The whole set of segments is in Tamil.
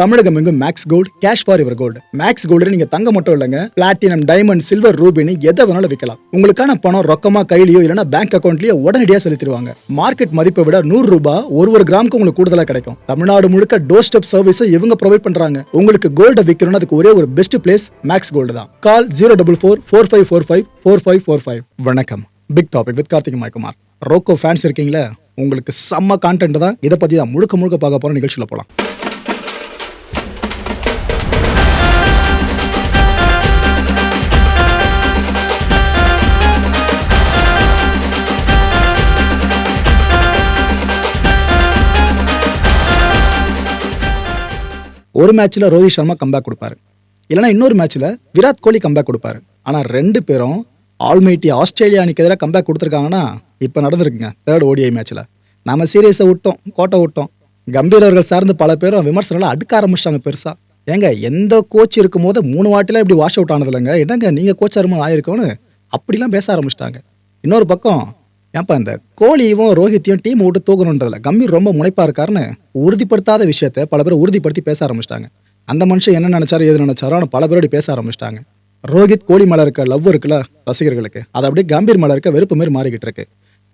தமிழகம் எங்கும் max gold cash for your gold max gold நீங்க தங்க மட்டும் இல்லைங்க. பிளாட்டினம் டைமண்ட் சில்வர் ரூபினி எதை வேணாலும் விற்கலாம் உங்களுக்கான பணம் ரொக்கமா கையிலயோ இல்லைன்னா பேங்க் அக்கௌண்ட்லயோ உடனடியாக செலுத்திடுவாங்க. மார்க்கெட் மதிப்பை விட நூறு ரூபாய் ஒரு ஒரு கிராமுக்கு உங்களுக்கு கூடுதலா கிடைக்கும். தமிழ்நாடு முழுக்க டோர் ஸ்டெப் சர்வீஸும் இவங்க ப்ரொவைட் பண்றாங்க. உங்களுக்கு கோல்ட விற்கணும்னு அதுக்கு ஒரே ஒரு பெஸ்ட் பிளேஸ் மேக்ஸ் கோல்டு தான். Call zero double four four five four five four five four five வணக்கம். Big topic with Karthik Maikumar. Roko fans இருக்கீங்களா உங்களுக்கு செம்ம கான்டென்ட் தான். இதை பத்தி தான் முழுக்க முழுக்க பார்க்க போற நிகழ்ச்சியில் போலாம். ஒரு மேட்ச்ல ரோஹித் சர்மா கம்பேக் கொடுப்பாரு. இல்லைன்னா இன்னொரு மேட்ச்ல விராட் கோலி கம்பேக் கொடுப்பாரு. ஆனா ரெண்டு பேரும் ஆல்மைட்டி ஆஸ்திரேலியா அணிக்கு எதிராக கம்பேக் கொடுத்துருக்காங்கன்னா இப்போ நடந்திருக்குங்க தேர்ட் ஓடிஐ மேட்ச்ல நம்ம சீரியஸை விட்டோம் கோட்டை விட்டோம். கம்பீரர்கள் சார்ந்து பல பேரும் விமர்சனங்களை அடுக்க ஆரம்பிச்சிட்டாங்க பெருசா. ஏங்க எந்த கோச் இருக்கும் போது மூணு வாட்டிலாம் இப்படி வாஷ் அவுட் ஆனது இல்லைங்க என்னங்க நீங்க கோச் ஆயிருக்கோன்னு அப்படிலாம் பேச ஆரம்பிச்சிட்டாங்க. இன்னொரு பக்கம் ஏன்ப்பா இந்த கோலியும் ரோஹித்தையும் டீம் விட்டு தூக்கணுன்றதுல கம்பீர் ரொம்ப முனைப்பா இருக்காருன்னு உறுதிப்படுத்தாத விஷயத்த பல பேர் உறுதிப்படுத்தி பேச ஆரம்பிச்சிட்டாங்க. அந்த மனுஷன் என்ன நினைச்சாரோ எது நினைச்சாரோ பல பேரோட பேச ஆரம்பிச்சிட்டாங்க. ரோஹித் கோலி மேலே இருக்க லவ் இருக்குல்ல ரசிகர்களுக்கு? அது அப்படியே கம்பீர் மேலே இருக்க வெறுப்பு மாரி மாறிக்கிட்டு இருக்கு.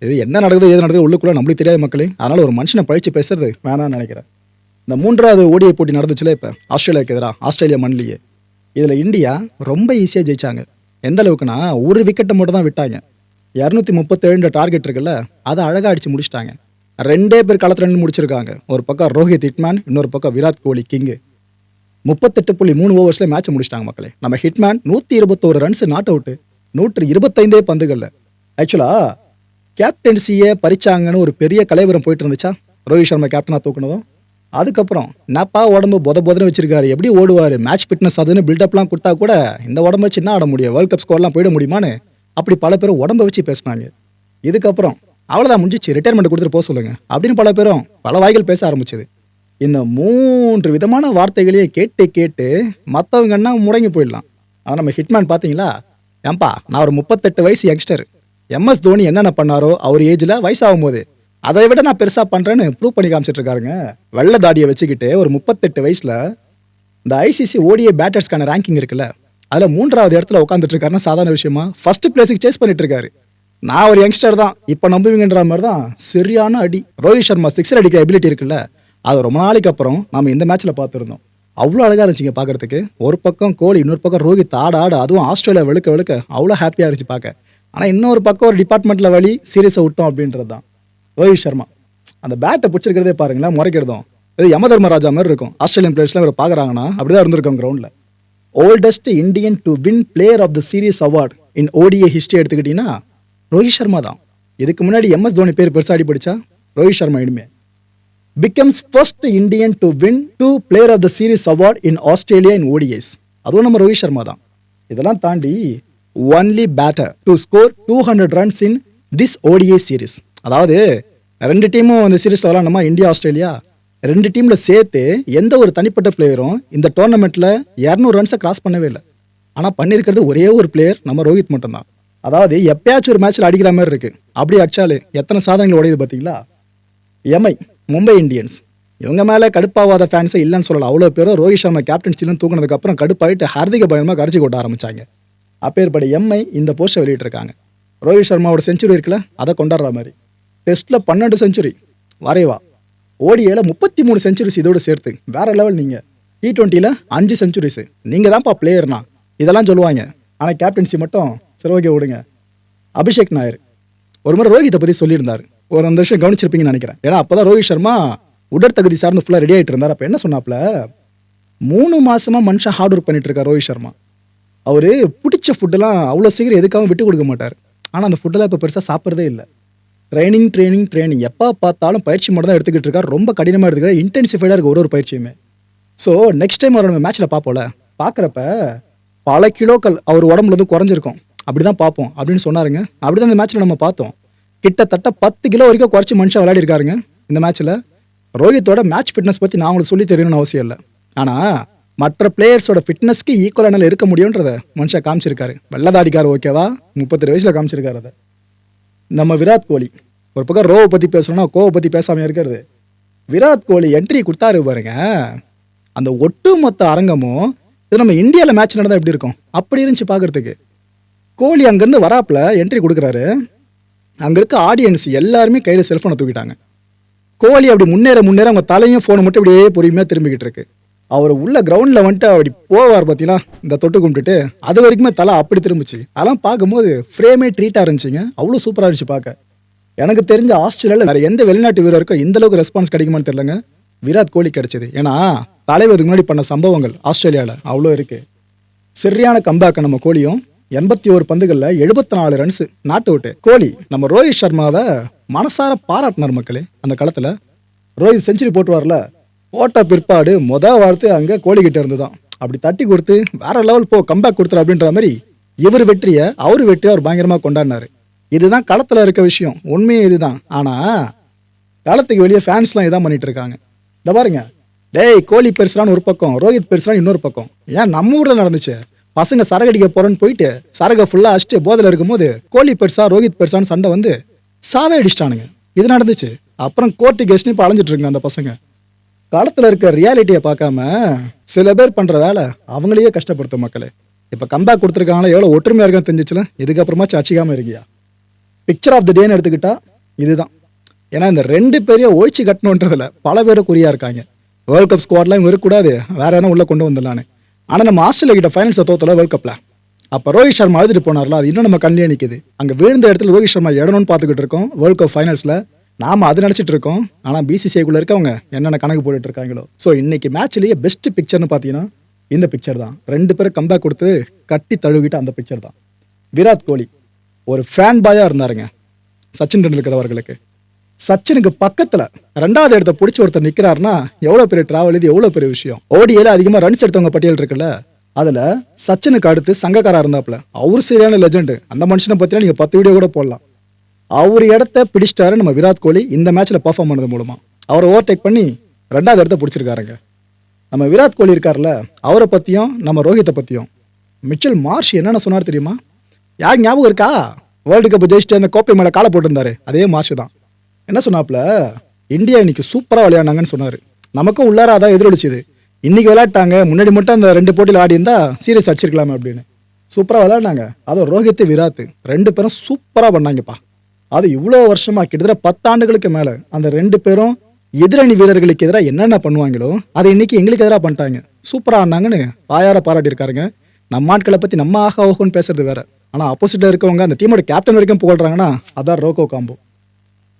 இது என்ன நடக்குது எது நடக்குது உள்ளுக்குள்ள நம்மளுக்கு தெரியாத மக்களே. அதனால ஒரு மனுஷனை பழிச்சு பேசுறது வேணாம்னு நினைக்கிறேன். இந்த மூன்றாவது ஓடிஐ போட்டி நடந்துச்சுல இப்போ ஆஸ்திரேலியாவுக்கு எதிராக ஆஸ்திரேலியா மண்ணிலேயே. இதில் இந்தியா ரொம்ப ஈஸியாக ஜெயிச்சாங்க. எந்த அளவுக்குன்னா ஒரு விக்கெட்டை மட்டும் தான் விட்டாங்க. இரநூத்தி முப்பத்தேழுன்ற டார்கெட் இருக்குல்ல அதை அழகாக அடிச்சு முடிச்சிட்டாங்க. ரெண்டே பேர் களத்தில் நின்று முடிச்சிருக்காங்க. ஒரு பக்கம் ரோஹித் ஹிட்மேன் இன்னொரு பக்கம் விராட் கோலி கிங்கு முப்பத்தெட்டு புள்ளி மூணு ஓவர்ஸில் மேட்ச் முடிச்சிட்டாங்க மக்களே. நம்ம ஹிட்மேன் நூற்றி இருபத்தோரு ரன்ஸ் நாட் அவுட்டு நூற்று இருபத்தைந்தே பந்துகளில். ஆக்சுவலாக கேப்டன்சியை பறிச்சாங்கன்னு ஒரு பெரிய கலைவரம் போயிட்டு இருந்துச்சா? ரோஹித் சர்மா கேப்டனாக தூக்குனதும். அதுக்கப்புறம் நப்பா உடம்பு பொத பொதன்னு வச்சிருக்காரு எப்படி ஓடுவார்? மேட்ச் ஃபிட்னஸ் அதுன்னு பில்டப்லாம் கொடுத்தா கூட இந்த உடம்பு வச்சு என்ன ஆட முடியும். வேர்ல்ட் கப் ஸ்கோர்லாம் போயிட முடியுமான்னு அப்படி பல பேரும் உடம்ப வச்சு பேசினாங்க. இதுக்கப்புறம் அவ்வளோதான் முடிஞ்சிச்சு. ரிட்டையர்மெண்ட் கொடுத்துட்டு போக சொல்லுங்க. அப்படின்னு பல பேரும் பல வாய்கள் பேச ஆரம்பிச்சது. இந்த மூன்று விதமான வார்த்தைகளையே கேட்டு கேட்டு மற்றவங்கன்னா முடங்கி போயிடலாம். ஆனால் நம்ம ஹிட்மேன் பார்த்தீங்களா ஏன்பா நான் ஒரு முப்பத்தெட்டு வயசு யங்ஸ்டர் எம்எஸ் தோனி என்னென்ன பண்ணாரோ அவர் ஏஜில் வயசாகும் போது அதை விட நான் பெருசாக பண்ணுறேன்னு ப்ரூவ் பண்ணி காமிச்சிட்டு இருக்காருங்க. வெள்ளை தாடியை வச்சுக்கிட்டு ஒரு முப்பத்தெட்டு வயசில் இந்த ஐசிசி ஓடிஏ பேட்டர்ஸ்க்கான ரேங்கிங் இருக்குல்ல அதில் மூன்றாவது இடத்துல உட்காந்துட்டு இருக்காருன்னா சாதாரண விஷயமா? ஃபர்ஸ்ட் பிளேஸுக்கு சேஸ் பண்ணிட்டு இருக்காரு நான் ஒரு யங்ஸ்டர் தான். இப்போ நம்புவீங்கன்ற மாதிரி தான் சரியான அடி. ரோஹித் சர்மா சிக்ஸர் அடிக்கிற எபிலிட்டி இருக்குல்ல அது ரொம்ப நாளைக்கு அப்புறம் நம்ம இந்த மேட்ச்சில் பார்த்துருந்தோம். அவ்வளோ அழகாக இருந்துச்சுங்க பார்க்கறதுக்கு. ஒரு பக்கம் கோலி இன்னொரு பக்கம் ரோஹித் ஆட ஆட அதுவும் ஆஸ்திரேலியா வெளுக்க வெளுக்க அவ்வளோ ஹாப்பியாக இருந்துச்சு பார்க்க. ஆனால் இன்னொரு பக்கம் ஒரு டிபார்ட்மெண்ட்டில் வழி சீரியஸை விட்டோம் அப்படின்றது தான். ரோஹித் சர்மா. அந்த பேட்டை பிடிச்சிருக்கிறதே பாருங்களேன் முறைக்கிறதும் இது யம தர்மராஜா மாதிரி இருக்கும். ஆஸ்திரேலியன் பிளேயர்ஸ்லாம் இவர் பார்க்குறாங்கன்னா அப்படிதான் இருந்திருக்கோம் கிரௌண்டில் oldest Indian to win player of the series award in ODI history எடுத்துக்கிட்டீங்கன்னா ரோஹித் சர்மா தான். இதுக்கு முன்னாடி எம்எஸ் தோனி பேர் பெருசாக அடிபடிச்சா ரோஹித் சர்மா இனிமே. Becomes first Indian to win two player of the series award in Australia in ODIs அதுவும் நம்ம ரோஹித் சர்மா தான். இதெல்லாம் தாண்டி only batter to score two hundred runs in this ODI series அதாவது ரெண்டு டீமும் அந்த சீரிஸில் விளாடணுமா இந்தியா ஆஸ்திரேலியா? ரெண்டு டீமில் சேர்த்து எந்த ஒரு தனிப்பட்ட பிளேயரும் இந்த டோர்னமெண்ட்டில் இரநூறு ரன்ஸை கிராஸ் பண்ணவே இல்லை. ஆனால் பண்ணியிருக்கிறது ஒரே ஒரு பிளேயர் நம்ம ரோஹித் மட்டும்தான். அதாவது எப்பயாச்சும் ஒரு மேட்ச்சில் அடிக்கிற மாதிரி இருக்குது அப்படி அடிச்சாலே எத்தனை சாதனைகள் உடையுது பார்த்தீங்களா எம்ஐ மும்பை இந்தியன்ஸ். இவங்க மேலே கடுப்பாவாத ஃபேன்ஸே இல்லைன்னு சொல்லலாம் அவ்வளோ பேரும் ரோஹித் சர்மா கேப்டன்சிலும் தூங்கினதுக்கப்புறம் கடுப்பாயிட்டு ஹார்திக பயணமாக கரைச்சி கொட்ட ஆரம்பிச்சாங்க. அப்பேற்பட்ட எம்ஐ இந்த போஸ்ட்டை வெளியிட்டிருக்காங்க. ரோஹித் சர்மாவோட செஞ்சுரி இருக்குல்ல அதை கொண்டாடுற மாதிரி. டெஸ்ட்டில் பன்னெண்டு செஞ்சுரி வரைவா. ஓடியில் முப்பத்தி மூணு செஞ்சுரிஸ் இதோடு சேர்த்து. வேற லெவல் நீங்கள் டி டுவெண்ட்டியில் அஞ்சு செஞ்சுரிஸ் நீங்கள் தான்ப்பா பிளேயர்னா இதெல்லாம் சொல்லுவாங்க. ஆனால் கேப்டன்சி மட்டும் சரி ஓகே விடுங்க அபிஷேக் நாயர். ஒரு முறை ரோஹித்தை பற்றி சொல்லியிருந்தார். ஒரு அந்த விஷயம் கவனிச்சிருப்பீங்கன்னு நினைக்கிறேன். ஏன்னா அப்பதான் ரோஹித் சர்மா உடற்தகுதி சார்ந்து ஃபுல்லாக ரெடி ஆகிட்டு இருந்தார். அப்போ என்ன சொன்னாப்ல மூணு மாதமாக மனுஷன் ஹார்ட் ஒர்க் பண்ணிட்டு இருக்கார் ரோஹித் சர்மா. அவர் பிடிச்ச ஃபுட்டெல்லாம் அவ்வளோ சீக்கிரம் எதுக்காகவும் விட்டு கொடுக்க மாட்டார். ஆனால் அந்த ஃபுட்டெல்லாம் இப்போ பெருசாக சாப்பிட்றதே இல்லை. ட்ரைனிங் ட்ரைனிங் ட்ரைனிங் எப்போ பார்த்தாலும் பயிற்சி மட்டும் தான் எடுத்துக்கிட்டு இருக்கார். ரொம்ப கடினமாக எடுத்துக்கிறார் இன்டென்சிஃபைடாக இருக்குது ஒரு ஒரு பயிற்சியுமே. ஸோ நெக்ஸ்ட் டைம் அவர் நம்ம மேட்ச்சில் பார்ப்போம்ல. பார்க்குறப்ப பல கிலோக்கள் அவர் உடம்புல இருந்து குறைஞ்சிருக்கும். அப்படி தான் பார்ப்போம். அப்படின்னு சொன்னாருங்க. அப்படி தான் இந்த மேட்ச்சில் நம்ம பார்த்தோம். கிட்டத்தட்ட பத்து கிலோ வரைக்கும் குறைச்சி மனுஷன் விளையாடி இருக்காருங்க. இந்த மேட்ச்சில் ரோஹித்தோட மேட்ச் ஃபிட்னஸ் பற்றி நான் உங்களுக்கு சொல்லி தெரியணும்னு அவசியம் இல்லை. ஆனால் மற்ற பிளேயர்ஸோட ஃபிட்னஸ்க்கு ஈக்குவல் என்னால் இருக்க முடியுன்றத மனுஷன் காமிச்சிருக்காரு. வெள்ளதாடிக்கார் ஓகேவா முப்பத்தெட்டு வயசில் காமிச்சிருக்காரு அதை. நம்ம விராட் கோலி. ஒரு பக்கம் ரோவை பற்றி பேசணும்னா கோவை பற்றி பேசாமல் இருக்கிறது. விராட் கோலி என்ட்ரி கொடுத்தாரு பாருங்க. அந்த ஒட்டுமொத்த அரங்கமும் இது நம்ம இந்தியாவில் மேட்ச் நடந்தால் எப்படி இருக்கும்? அப்படி இருந்துச்சு பார்க்குறதுக்கு கோலி அங்கேருந்து வராப்புல என்ட்ரி கொடுக்குறாரு. அங்கே இருக்க ஆடியன்ஸ் எல்லாருமே கையில் செல்ஃபோனை தூக்கிட்டாங்க. கோலி அப்படி முன்னேற முன்னேற அவங்க தலையும் ஃபோனை மட்டும் அப்படியே பொறுமையாக திரும்பிக்கிட்டு இருக்கு. அவர் உள்ள கிரவுண்டில் வந்துட்டு அப்படி போவார் பார்த்தீங்கன்னா இந்த தொட்டு கும்பிட்டுட்டு. அது வரைக்குமே தலை அப்படி திரும்பிச்சு. அதெல்லாம் பார்க்கும்போது ஃப்ரேமே ட்ரீட்டாக இருந்துச்சுங்க. அவ்வளோ சூப்பராக இருந்துச்சு பார்க்க. எனக்கு தெரிஞ்ச ஆஸ்திரேலியாவில் வேறு எந்த வெளிநாட்டு வீரருக்கும் இந்த அளவுக்கு ரெஸ்பான்ஸ் கிடைக்குமான்னு தெரியலங்க. விராட் கோலி கிடைச்சது. ஏன்னா தலைவருக்கு முன்னாடி பண்ண சம்பவங்கள் ஆஸ்திரேலியாவில் அவ்வளோ இருக்குது சரியான கம்பேக்கை நம்ம கோலியும். எண்பத்தி ஒரு பந்துகளில் எழுபத்தி நாலு ரன்ஸ் நாட்டு அவுட்டு கோலி நம்ம ரோஹித் சர்மாவை மனசார பாராட்டினார் மக்களே அந்த களத்தில் ரோஹித் செஞ்சுரி போட்டுவார்ல. போட்ட பிற்பாடு மொதல் வாழ்த்து அங்கே கோழிக்கிட்ட இருந்து தான் அப்படி தட்டி கொடுத்து வேற லெவல் போ கம்பேக் கொடுத்துரு அப்படின்ற மாதிரி இவர் வெற்றியை அவர் வெற்றியை அவர் பயங்கரமாக கொண்டாடினாரு. இதுதான் களத்தில் இருக்க விஷயம். உண்மையே இதுதான். ஆனால் களத்துக்கு வெளியே ஃபேன்ஸ்லாம் இதான் பண்ணிட்டு இருக்காங்க. இந்த பாருங்க. டேய் கோலி பெருசுலான்னு ஒரு பக்கம் ரோஹித் பெருசுலான்னு இன்னொரு பக்கம். ஏன் நம்ம ஊரில் நடந்துச்சு? பசங்க சரகடிக்க போறேன்னு போயிட்டு சரகை ஃபுல்லாக அடிச்சுட்டு போதில் இருக்கும்போது கோலி பெருசா ரோஹித் பெருசான்னு சண்டை வந்து சாவே அடிச்சிட்டானுங்க. இது நடந்துச்சு. அப்புறம் கோர்ட்டு கெஸ்ட்னு இப்போ அலைஞ்சிட்டு இருக்குங்க அந்த பசங்க. காலத்தில் இருக்க ரியாலிட்டியை பார்க்காம சில பேர் பண்ணுற வேலை அவங்களையே கஷ்டப்படுத்தும் மக்களே. இப்போ கம்பேக் கொடுத்துருக்காங்களா? எவ்வளோ ஒற்றுமையாக இருக்கான்னு தெரிஞ்சிச்சுல? இதுக்கப்புறமா சர்ச்சிக்காமல் இருக்கியா? பிக்சர் ஆஃப் த டேன்னு எடுத்துக்கிட்டா இதுதான். ஏன்னா இந்த ரெண்டு பேரையும் ஒழிச்சு கட்டணுன்றதுல பல பேர் இருக்காங்க. வேர்ல்ட் கப் ஸ்குவாட்லாம் இவங்க இருக்கக்கூடாது. வேற எதனா உள்ளே கொண்டு வந்துடலான்னு. ஆனால் நம்ம ஆஸ்திரேலியா கிட்ட ஃபைனல்ஸை தோத்தல வேர்ல்ட் கப்பில் அப்போ ரோஹித் சர்மா அழுதுட்டு போனார்ல அது இன்னும் நம்ம கண்ணிலே நிற்குது அங்கே விழுந்த இடத்துல ரோஹித் சர்மா இடணும்னு பார்த்துக்கிட்டு இருக்கோம். வேர்ல்ட் கப் ஃபைனல்ஸில் நாம அது நினச்சிட்டு இருக்கோம் ஆனால் பிசிசிஐக்குள்ளே இருக்கவங்க என்னென்ன கணக்கு போட்டுட்டு இருக்காங்களோ ஸோ இன்னைக்கு மேட்ச்லேயே பெஸ்ட் பிக்சர்னு பார்த்தீங்கன்னா இந்த பிக்சர் தான். ரெண்டு பேரும் கம்பேக் கொடுத்து கட்டி தழுவிட்டு அந்த பிக்சர் தான். விராட் கோலி ஒரு ஃபேன் பாயாக இருந்தாருங்க சச்சின் டெண்டுல்கர் அவர்களுக்கு. சச்சினுக்கு பக்கத்தில் ரெண்டாவது இடத்த பிடிச்சி ஒருத்தர் நிற்கிறாருன்னா எவ்வளோ பெரிய டிராவல் இது எவ்வளோ பெரிய விஷயம். ஓடியில் அதிகமாக ரன்ஸ் எடுத்தவங்க பட்டியல் இருக்குல்ல அதில் சச்சினுக்கு அடுத்து சங்கக்காரா இருந்தாப்புல அவர் சரியான லெஜெண்டு அந்த மனுஷனை பற்றினா நீங்கள் பத்து வீடியோ கூட போடலாம். அவர் இடத்த பிடிச்சிட்டாரு நம்ம விராட் கோலி இந்த மேட்ச்ல பர்ஃபார்ம் பண்ணது மூலமா. அவரை ஓவர்டேக் பண்ணி ரெண்டாவது இடத்த பிடிச்சிருக்காருங்க. நம்ம விராட் கோலி இருக்கார்ல அவரை பற்றியும் நம்ம ரோஹித்தை பற்றியும் மிச்சல் மார்ஷ் என்னென்ன சொன்னார் தெரியுமா? யார் ஞாபகம் இருக்கா? வேர்ல்டு கப் ஜெயிச்சுட்டு அந்த கோப்பை மேலே காலை போட்டிருந்தாரு. அதே மார்ஷ் தான். என்ன சொன்னாப்புல? இந்தியா இன்னைக்கு சூப்பராக விளையாடினாங்கன்னு சொன்னார். நமக்கும் உள்ளார அதான் எதிரொலிச்சுது. இன்றைக்கி விளையாட்டாங்க. முன்னாடி மட்டும் அந்த ரெண்டு போட்டியில் ஆடி இருந்தால் சீரியஸ் அடிச்சிருக்கலாமே அப்படின்னு. சூப்பராக விளையாடினாங்க. அதுவும் ரோஹித் விராத் ரெண்டு பேரும் சூப்பராக பண்ணாங்கப்பா. அது இவ்வளோ வருஷமா கிட்டத்தட்ட பத்தாண்டுகளுக்கு மேலே அந்த ரெண்டு பேரும் எதிரணி வீரர்களுக்கு எதிராக என்னென்ன பண்ணுவாங்களோ அதை இன்னைக்கு எங்களுக்கு எதிராக பண்ணிட்டாங்க. சூப்பராக ஆனாங்கன்னு வாயார பாராட்டியிருக்காருங்க நம்ம ஆட்களை பற்றி நம்ம ஆக ஓகோன்னு பேசுறது வேற. ஆனால் ஆப்போசிட்டில் இருக்கவங்க அந்த டீமோட கேப்டன் வரைக்கும் புகழ்றாங்கன்னா அதான் ரோகோ காம்போ.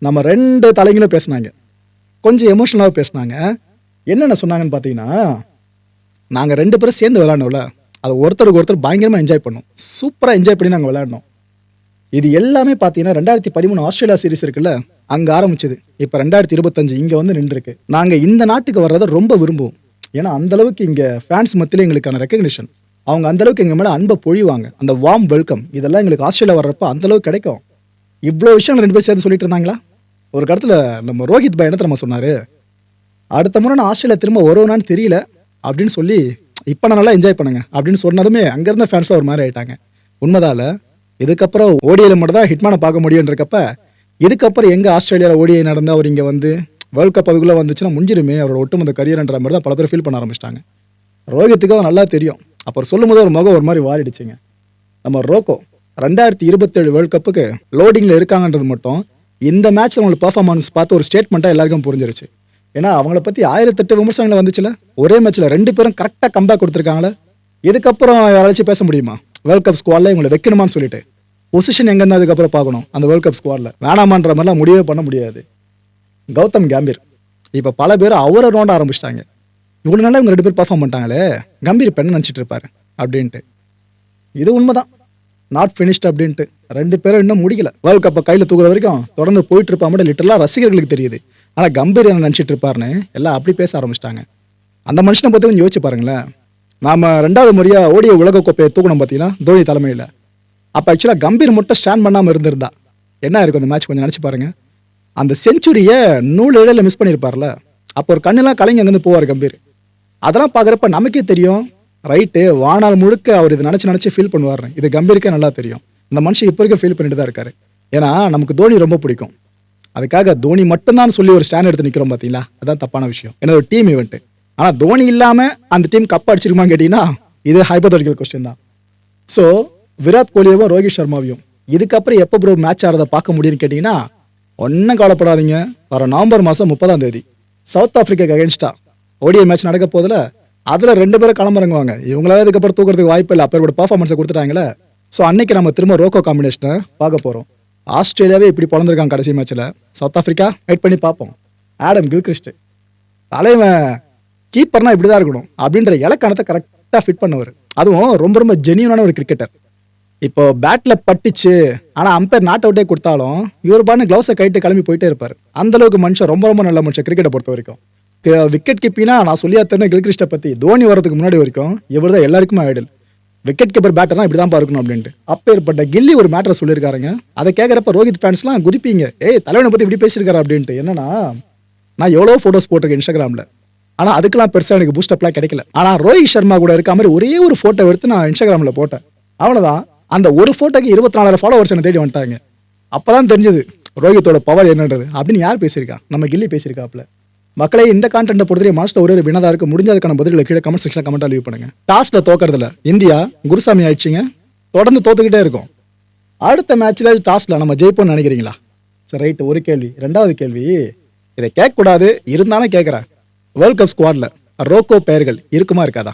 நம்ம ரெண்டு தலைங்களும் பேசுனாங்க. கொஞ்சம் எமோஷனலாக பேசினாங்க. என்னென்ன சொன்னாங்கன்னு பார்த்தீங்கன்னா நாங்கள் ரெண்டு பேரும் சேர்ந்து விளையாடணும்ல அதை ஒருத்தருக்கு ஒருத்தர் பயங்கரமாக என்ஜாய் பண்ணோம். சூப்பராக என்ஜாய் பண்ணி நாங்கள் விளையாடணும் இது எல்லாமே பார்த்தீங்கன்னா ரெண்டாயிரத்தி பதிமூணு ஆஸ்திரேலியா சீரிஸ் இருக்குல்ல அங்கே ஆரம்பிச்சது. இப்போ ரெண்டாயிரத்தி இருபத்தஞ்சு இங்கே வந்து நின்றுருக்கு. நாங்கள் இந்த நாட்டுக்கு வர்றதை ரொம்ப விரும்புவோம். ஏன்னா அந்த அளவுக்கு இங்கே ஃபேன்ஸ் மத்தியில் எங்களுக்கான ரெக்கக்னிஷன் அவங்க அந்த அளவுக்கு எங்கள் மேலே அன்பை பொழிவாங்க. அந்த வார்ம் வெல்கம் இதெல்லாம் எங்களுக்கு ஆஸ்திரேலியா வர்றப்ப அந்தளவுக்கு கிடைக்கும். இவ்வளோ விஷயம் ரெண்டு பேர் சேர்ந்து சொல்லிட்டு இருந்தாங்களா? ஒரு கடத்தில் நம்ம ரோஹித் பாய் என்ன தெரியுமா சொன்னார்? அடுத்த முறை நான் ஆஸ்திரேலியா திரும்ப வருவேனான்னு தெரியல அப்படின்னு சொல்லி இப்போ நான் நல்லா என்ஜாய் பண்ணுங்க அப்படின்னு சொன்னதுமே அங்கேருந்த ஃபேன்ஸாக ஒரு மாதிரி ஆயிட்டாங்க. உண்மைதால இதுக்கப்புறம் ஓடியில் மட்டும் தான் ஹிட்மானை பார்க்க முடியுன்றக்கப்ப இதுக்கப்புறம் எங்கே ஆஸ்திரேலியாவில் ஓடிஐ நடந்து அவர் இங்கே வந்து வேர்ல்ட் கப் அதுக்குள்ளே வந்துச்சுன்னா முடிஞ்சிருமே அவரோட ஒட்டுமொத்த கரியர்ன்ற மாதிரி தான் பல பேர் ஃபீல் பண்ண ஆரம்பிச்சிட்டாங்க. ரோஹித்துக்கு அவர் நல்லா தெரியும். அப்புறம் சொல்லும்போது ஒரு முகம் ஒரு மாதிரி வாரிடுச்சுங்க நம்ம ரோக்கோ ரெண்டாயிரத்தி இருபத்தேழு வேர்ல்ட் கப்புக்கு லோடிங்கில் இருக்காங்கன்றது மட்டும் இந்த மேட்ச் அவங்களுக்கு பர்ஃபார்மன்ஸ் பார்த்து ஒரு ஸ்டேட்மெண்ட்டாக எல்லாருக்கும் புரிஞ்சிருச்சு. ஏன்னா அவங்கள பற்றி ஆயிரத்தெட்டு விமர்சனங்கள் வந்துச்சுல ஒரே மேட்ச்சில் ரெண்டு பேரும் கரெக்டாக கம்பேக் கொடுத்துருக்காங்களே இதுக்கப்புறம் யாராச்சும் பேச முடியுமா? வேர்ல்ட் கப் ஸ்குவாடில் இவங்களை வைக்கணுமான்னு சொல்லிட்டு. பொசிஷன் எங்கேருந்து அதுக்கப்புறம் பார்க்கணும்? அந்த வேர்ல்ட் கப் ஸ்குவாடில் வேணாமான்ற மாதிரிலாம் முடிவே பண்ண முடியாது. கௌதம் கம்பீர். இப்போ பல பேர் அவரை நோண்ட ஆரம்பிச்சிட்டாங்க. இவ்வளோ நாளாக இவங்க ரெண்டு பேர் பர்ஃபார்ம் பண்ணிட்டாங்களே? கம்பீர் இப்போ என்ன நினச்சிட்டு இருப்பாரு? அப்படின்ட்டு. இது உண்மைதான். நாட் ஃபினிஷ்ட் அப்படின்ட்டு. ரெண்டு பேரும் இன்னும் முடியல வேர்ல்ட் கப்பை கையில் தூக்குற வரைக்கும் தொடர்ந்து போயிட்டு இருப்பா மட்டும் லிட்டரலாக ரசிகர்களுக்கு தெரியுது. ஆனால் கம்பீர் என்ன நினச்சிட்டு இருப்பாருன்னு எல்லாம் அப்படி பேச ஆரம்பிச்சிட்டாங்க. அந்த மனுஷனை பற்றி கொஞ்சம் யோசிச்சு பாருங்களேன். நாம் ரெண்டாவது முறையாக ஓடிய உலக கோப்பையை தூக்கணும் பார்த்தீங்கன்னா தோனி தலைமையில். அப்போ ஆக்சுவலாக கம்பீர் மட்டும் ஸ்டாண்ட் பண்ணாமல் இருந்திருந்தா. என்ன இருக்கும் அந்த மேட்ச் கொஞ்சம் நினச்சி பாருங்க. அந்த செஞ்சுரியை நூல் இழையில் மிஸ் பண்ணியிருப்பார்ல அப்போ ஒரு கண்ணெல்லாம் கலைஞர் அங்கேருந்து போவார் கம்பீர். அதெல்லாம் பார்க்குறப்ப நமக்கே தெரியும். ரைட்டு வானால் முழுக்க அவர் இதை நினச்சி நினச்சி ஃபீல் பண்ணுவார் இது கம்பீருக்கே நல்லா தெரியும். இந்த மனுஷன் இப்போ வரைக்கும் ஃபீல் பண்ணிட்டு தான் இருக்காரு. ஏன்னா நமக்கு தோனி ரொம்ப பிடிக்கும். அதுக்காக தோனி மட்டும்தான் சொல்லி ஒரு ஸ்டாண்ட் எடுத்து நிற்கிறோம் பார்த்தீங்களா அதுதான் தப்பான விஷயம். ஏன்னா ஒரு டீம் ஈவெண்ட் ஆனால் தோனி இல்லாமல் அந்த டீம் கப் அடிச்சிருக்குமான்னு கேட்டிங்கன்னா இது ஹைபோதட்டிக்கல் கொஸ்டின் தான். ஸோ விராட் கோலியவும் ரோஹித் சர்மாவையும் இதுக்கப்புறம் எப்போ ப்ரோ மேட்ச் ஆகிறத பார்க்க முடியும்னு கேட்டிங்கன்னா ஒன்றும் கவலைப்படாதீங்க. வர நவம்பர் மாதம் முப்பதாம் தேதி சவுத் ஆஃப்ரிக்காக்கு அகேன்ஸ்டா ஓடிஐ மேட்ச் நடக்க போதில் அதில் ரெண்டு பேரும் களமிறங்குவாங்க. இவங்களால இதுக்கப்புறம் தூக்குறதுக்கு வாய்ப்பு இல்லை. அப்போ பர்ஃபார்மன்ஸை கொடுத்துட்டாங்களே. ஸோ அன்னைக்கு நம்ம திரும்ப ரோக்கோ காம்பினேஷனை பார்க்க போகிறோம் ஆஸ்திரேலியாவே இப்படி பிறந்திருக்காங்க கடைசி மேட்ச்சில் சவுத் ஆஃப்ரிக்கா வெயிட் பண்ணி பார்ப்போம். ஆடம் கில்கிறிஸ்ட் தலைவன் கீப்பர்னா இப்படி தான் இருக்கணும். அப்படின்ற இலக்கணத்தை கரெக்டாக ஃபிட் பண்ணவர். அதுவும் ரொம்ப ரொம்ப ஜெனியூனான ஒரு கிரிக்கெட்டர் இப்போ பேட்டில் பட்டுச்சு ஆனால் அம்பேர் நாட் அவுட்டே கொடுத்தாலும் இவர் பானு கிளவுஸை கைட்டு கிளம்பி போயிட்டே இருப்பார். அந்த அளவுக்கு மனுஷன் ரொம்ப ரொம்ப நல்ல மனுஷன் கிரிக்கெட்டை பொறுத்த வரைக்கும். விக்கெட் கீப்பிங்னா நான் சொல்லியா கில்கிரிஸ்டை பற்றி தோனி வரதுக்கு முன்னாடி வரைக்கும் இவர் தான் எல்லாருக்குமே ஐடல் விக்கெட் கீப்பர் பேட்டர்னா இப்படி தான் இருக்கணும் அப்படின்ட்டு. அப்பேற்பட்ட கில்லி ஒரு மேட்டரை சொல்லியிருக்காருங்க. அதை கேட்குறப்ப ரோஹித் ஃபேன்ஸ்லாம் குதிப்பீங்க. ஏய் தலைவனை பற்றி இப்படி பேசியிருக்காரு? அப்படின்ட்டு. என்னன்னா நான் எவ்வளோ ஃபோட்டோஸ் போட்டிருக்கேன் இன்ஸ்டாகிராமில் ஆனால் அதுக்கெல்லாம் பெருசாக எனக்கு பூஸ்டப்லாம் கிடைக்கல. ஆனால் ரோஹித் சர்மா கூட இருக்க மாதிரி ஒரே ஒரு ஃபோட்டோ எடுத்து நான் இன்ஸ்டாகிராமில் போட்டேன். அவ்வளோதான் அந்த ஒரு ஃபோட்டோக்கு இருபத்தி நாலாயிரம் ஃபாலோவர்ஸ் என்ன தேடி வந்துட்டாங்க. அப்பதான் தெரிஞ்சது ரோஹித்தோட பவர் என்னன்றது. அப்படின்னு யார் பேசியிருக்கா? நம்ம கில்லி பேசியிருக்காப்ல மக்களே இந்த கான்டென்ட்டை பொறுத்தவரை மாஸ்டர் ஒரு ஒரு வினதா இருக்கு. முடிஞ்சதுக்கான பதில்களை கீழே கமெண்ட் செக்ஷனில் கமெண்ட்டாக லீவ் பண்ணுங்க. டாஸ்ல தோக்கறதுல இந்தியா குருசாமி ஆயிடுச்சிங்க. தொடர்ந்து தோத்துக்கிட்டே இருக்கும். அடுத்த மேட்ச்ல டாஸ்ல நம்ம ஜெயிப்போம்னு நினைக்கிறீங்களா? சரி ரைட் ஒரு கேள்வி. ரெண்டாவது கேள்வி. இதை கேட்கக்கூடாது. இருந்தாலும் கேட்குறேன். வேர்ல்ட் கப் ஸ்குவாட்ல ரோக்கோ பெயர்கள் இருக்குமா இருக்காதா?